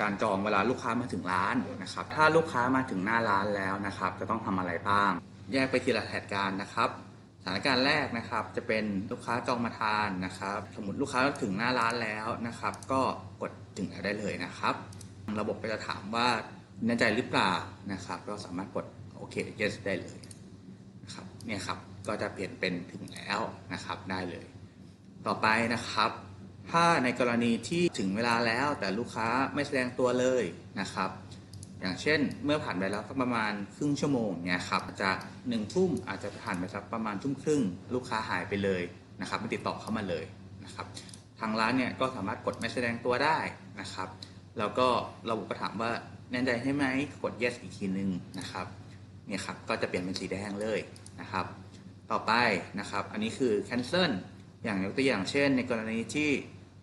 การจองเวลาลูกค้ามาถึงร้านนะครับ ถ้าลูกค้ามาถึงหน้าร้านแล้วนะครับ จะต้องทำอะไรบ้าง แยกไปทีละเหตุการณ์นะครับสถานการณ์แรกนะครับจะเป็นลูกค้าจองมาทานนะครับ สมมติลูกค้าถึงหน้าร้านแล้วนะครับ ก็กดถึงแล้วได้เลยนะครับ ระบบก็จะถามว่าแน่ใจหรือเปล่านะครับ ก็สามารถกดโอเค yes ได้เลยนะครับเนี่ยครับก็จะเปลี่ยนเป็นถึงแล้วนะครับได้เลย ต่อไปนะครับ ถ้าในกรณีที่ถึงเวลาแล้วแต่ลูกค้าไม่แสดงตัวเลยนะครับ อย่างเช่นเมื่อผ่านไปแล้วสักประมาณครึ่งชั่วโมงเนี่ยครับจากหนึ่งทุ่มอาจจะผ่านไปสักประมาณทุ่มครึ่ง ลูกค้าหายไปเลยนะครับไม่ติดต่อเข้ามาเลยนะครับ ทางร้านเนี่ยก็สามารถกดไม่แสดงตัวได้นะครับ แล้วก็ระบบก็ถามว่าแน่ใจใช่ไหมกด yes อีกทีนึงนะครับเนี่ยครับก็จะเปลี่ยนเป็นสีแดงเลยนะครับ ต่อไปนะครับ อันนี้คือ cancel อย่างยกตัวอย่างเช่น ในกรณีที่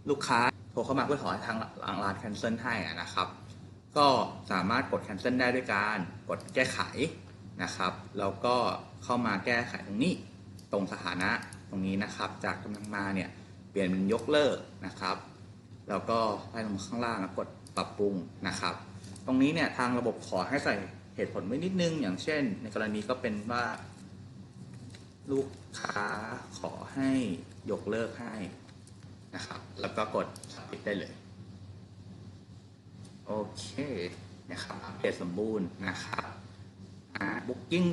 ลูกค้าโทรเข้ามาเพื่อขอให้ทางร้าน cancel ให้นะครับ ก็สามารถกด cancel ได้ด้วยการกดแก้ไขนะครับ แล้วก็เข้ามาแก้ไขตรงนี้ตรงสถานะตรงนี้นะครับ จากกำลังมาเนี่ยเปลี่ยนเป็นยกเลิกนะครับ แล้วก็ไล่ลงมาข้างล่างแล้วกดปรับปรุงนะครับ ตรงนี้เนี่ยทางระบบขอให้ใส่เหตุผลไว้นิดนึง อย่างเช่น ในกรณีก็เป็นว่า ลูกค้าขอให้ยกเลิกให้ แล้วก็กดปิดได้เลย โอเคนะครับอัปเดตสมบูรณ์นะครับบุ๊กิ้ง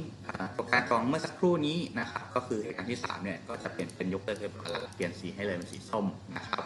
ตัวการจองเมื่อสักครู่นี้นะครับ ก็คือเหตุการณ์ที่3เนี่ยก็จะเปลี่ยนเป็นยกเลิกเรียบร้อเปลี่ยนสีให้เลยเป็นสีส้มนะครับ